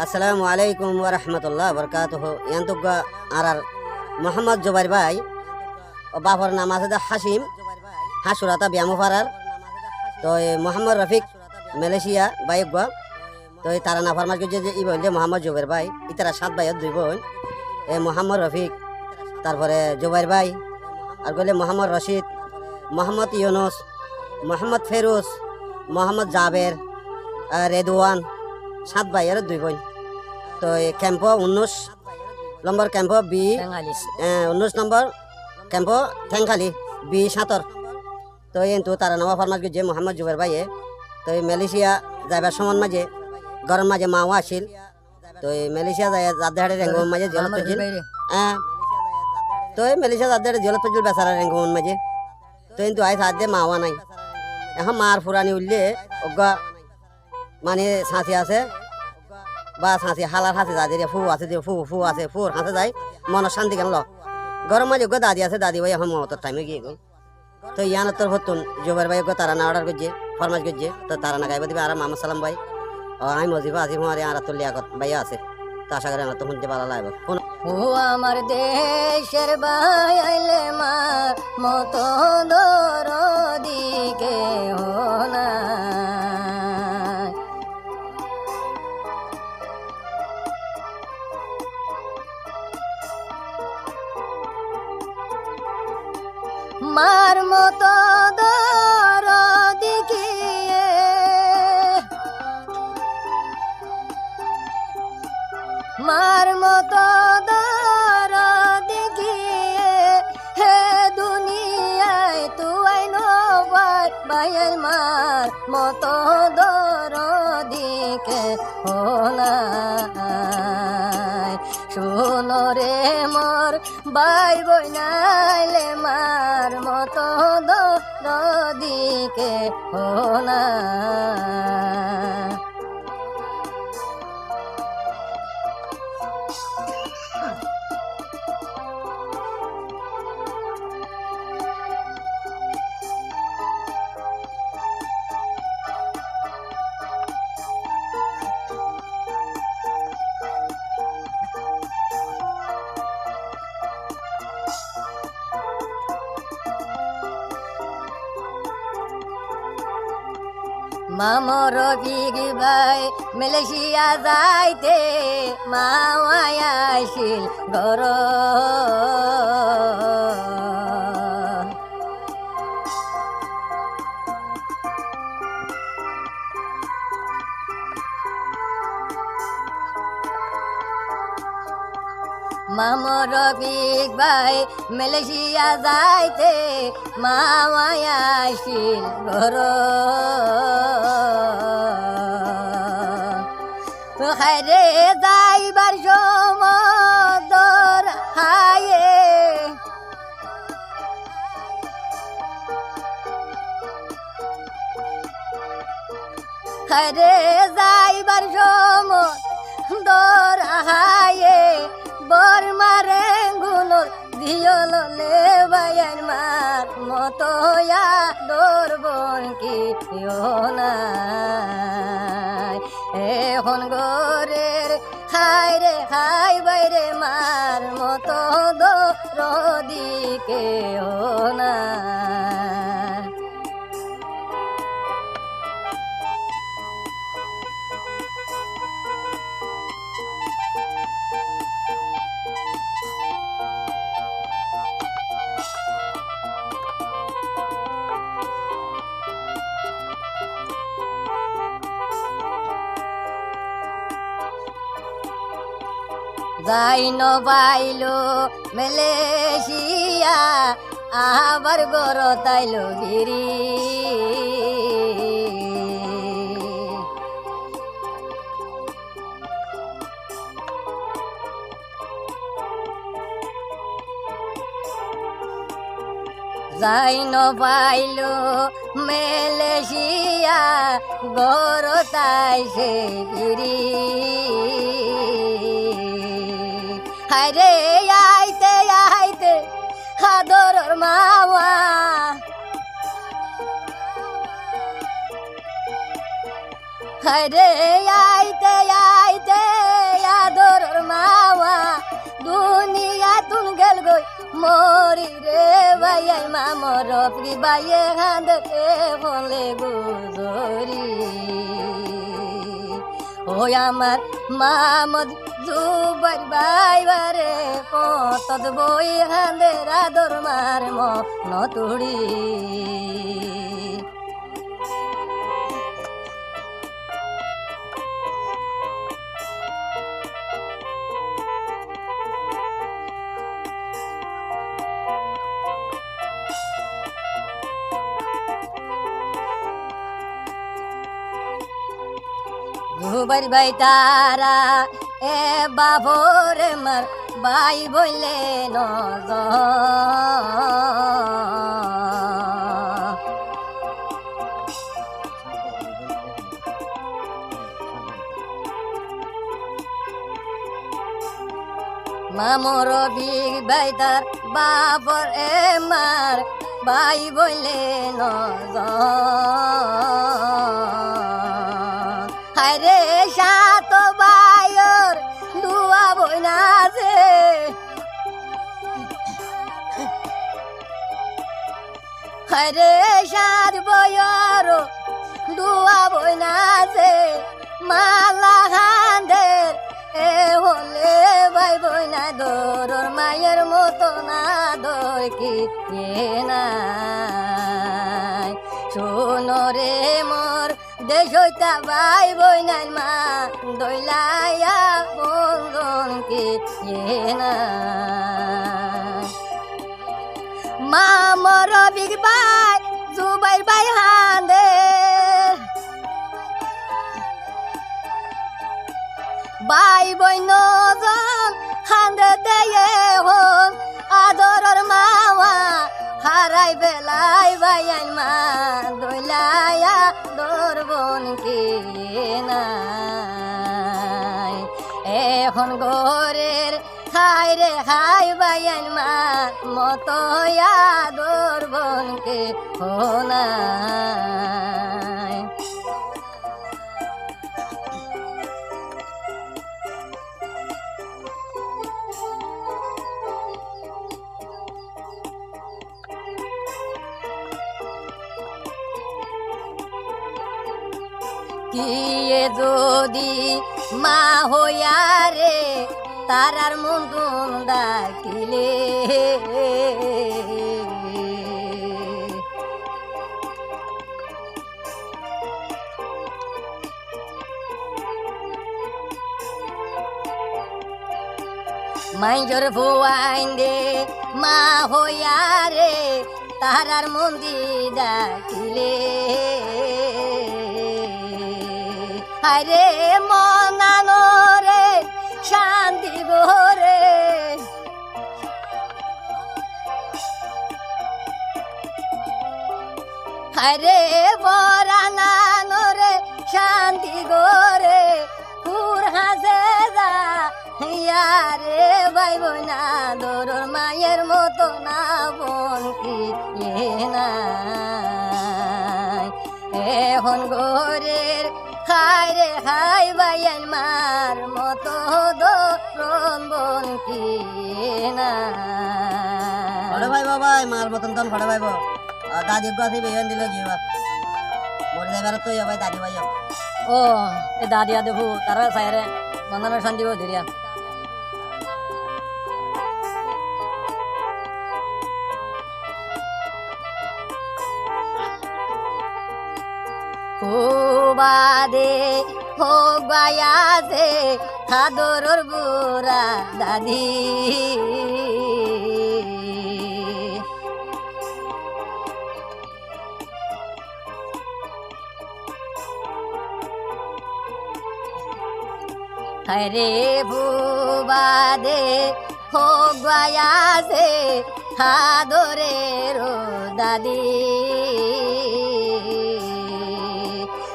আসসালামু আলাইকুম ওয়া রাহমাতুল্লাহ বরকাতুহু। ইয়ান্তুগা আরার মোহাম্মদ জুবাইর ভাই ও বাপর নাম আছে হাসিম হাসুরাতা ব্যায়ামফারার তো এই মোহাম্মদ রফিক মালয়েশিয়া বাইকগা তো এই তারা ফার্মাস যে ই বলছে মোহাম্মদ জুবাইর ভাই ইতারা সাত ভাইয়ের দুই বোন। এই মোহাম্মদ রফিক, তারপরে জুবাইর ভাই, আর গেলে মোহাম্মদ রশিদ, মোহাম্মদ ইউনুস, মোহাম্মদ ফেরুজ মোহাম্মদ জাবের, আর রেদওয়ান। সাত ভাইয়ের দুই বোন তো এই ক্যাম্প উনিশ নম্বর ক্যাম্প বি উনিশ নম্বর ক্যাম্প ঠেংখালি বি সাতর। তো এই তো তারা নবা ফার্মাস যে মোহাম্মদ জুবের ভাইয়ে তো এই মালয়েশিয়া যাইবার সময় মাঝে গরম মাঝে মাও আসিল। তো এই মালয়েশিয়া যায় যাদের রেঙ্গম মাঝে জলত পেছিল হ্যাঁ তো এই মালয়েশিয়া যাদের জলত পেছিল বেচারা রেঙ্গম মাঝে। তো কিন্তু আই সাহায্যে মাওয়া নাই এখন মার ফুরানি উঠলে অজ্ঞা মানে সাঁচি আছে। বা সাঁচি হালার হাসে যা দিয়ে ফু আছে দিয়ে ফু ফু আছে ফুর হাসে যায় মনের শান্তি কেন ল গরম মাঝে গো দাদি আছে দাদি ভাই এখন মমতার টাইমে গিয়ে গো তো ইয়ান তোর হতুন জোবার ভাই গো তারা না অর্ডার করছে ফরমাস করছে, তো তারা না গাইবা দিবে, আর মামা সালাম ভাই। ও, আমি মজিবা আজি মারে আর তোর লিয়াকত ভাইয়া আছে, তো আশা করি আমার তো শুনতে ভালো লাগবে। ও, আমার দেশের ভাই আইলে মা মতো মার মতো বাইয়ের মার মতো দর দিকে হোনাই শুনো রে মোর বাই বইনাইলে মার মতো দর দিকে হোনাই মামর বিগ ভাই মালয়েশিয়া যাইতে মাওয়াই আসিল গর মামর বিগ ভাই মালয়েশিয়া যাইতে মাওয়াই আসিল ঘর। হায়রে যাইবার সমদর হায়ে হায়রে যাইবার সমদর হায়ে বর মারে গুলোর দিয়ল লেবাইয়ার মার মতো দর বন কি এখন গরের খাই রে খাই বাইরে মার মতো দর দিকে না যাই নবাইলো মেলেশিয়া আবার গর তাইলো গিরি। যাই নবাইলো মেলেশিয়া গর তাইছে গিরি। হায়রে, আইতে আইতে হাদরর মাওয়া। হায়রে, আইতে আইতে আদর মাওয়া। দুনিয়া তুন গেল গই মরি রে ভাইয়াই মামর প্রি বাইয়ে হাঁদতে হলে গুজরি ওই আমার মামদ জুবার বাইবারে পতদ বই হাঁদের আদর মার মতুড়ি ঘুবার ভাই তারা, এ বাবরে মার ভাই বইলে নজ মামর বিগ ভাই তার বাবর এ মার ভাই বইলে নজ হায়রে সাত বাইর দুয়া বইনা যে হায়রে সাত বয়র দুয়া বইনা যে মালা হাঁদের এ হলে ভাই বইনা দোরর মায়ের মতো না দর কি নাই। শোনো রে মোর দেশটা ভাই বইনার মা দইলাইয়া বন্ধন কে এ নাই মা মর বিগ ভাই জুবাইর ভাই হাঁদে ভাই বইন জন হাঁদে দেয়ে বেলাই বাইয়ান মা দইলায়া দরবন কে নাই। এখন গোরের খাই রে খাই বাইয়ান মা মতো দরবন কে হোনাই কিয়ে যদি মা হইয়া রে তারার মন ডাকিলে। মাইজর ভুয়াইন দে, মা হইয়া রে তারার মন্দির ডাকিলে। আরে মনানো রে শান্তি গোরে। আরে বরানানো রে শান্তি গোরে। পুর হাসে যা, ইয়ারে ভাই বোনা দোরর মায়ের মতো না বোন কি নাই। এখন গোরের খাই রে খাই বাইয়ান মার মতো বোন কি না? নাই ভাই বাবা মার মতন তন ফটো ভাই দাদি গাছি বেয়ন দিল কি বা মরে যাবার তো ভাই দাদি ভাই ও এ দাদিয়া দেখো তারা সাইরে মন্দানের শান্তি ধীরিয়া। বাদে হোক বায়াসে খাদরর বুড়া দাদি। হরে ভুবাদে হোক বায়াসে খাদরে রো দাদি।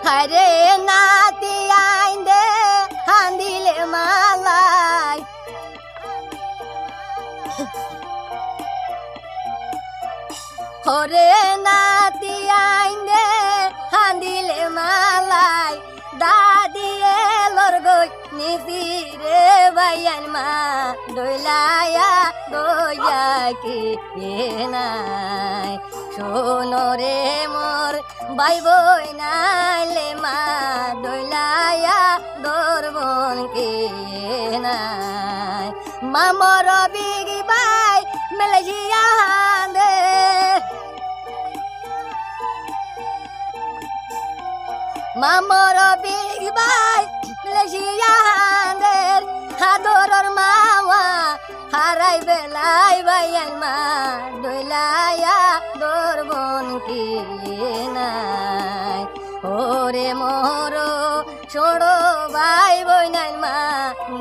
হরে নাতি আইন্দে হান্দিলে মালাই হরে নাতি আইন্দে হান্দিলে মালাই দা নিছি রে ভাইয়ান মা দইলায়া দইয়া কি নাই শোনো রে মোর ভাই বই নাইলে মা দইলায়া দরবন কে নাই? মামর বিগি বাই মেলাইয়া দে। মামর বিগি বাই মেলাইয়া দের হাদরর মাওয়া, হারাই বেলাই বাইয়ান মা দইলায়া দরবন কি নাই। ওরে মোর ছোড়ো ভাই বইনাই মা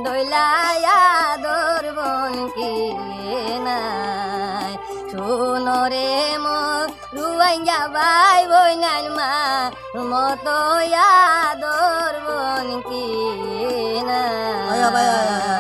দইলায়া দরবন কি নাই। শুনো রে মোর, রুয়াইয়া ভাই বইনাই মা মতয়া দরবন কি ভাই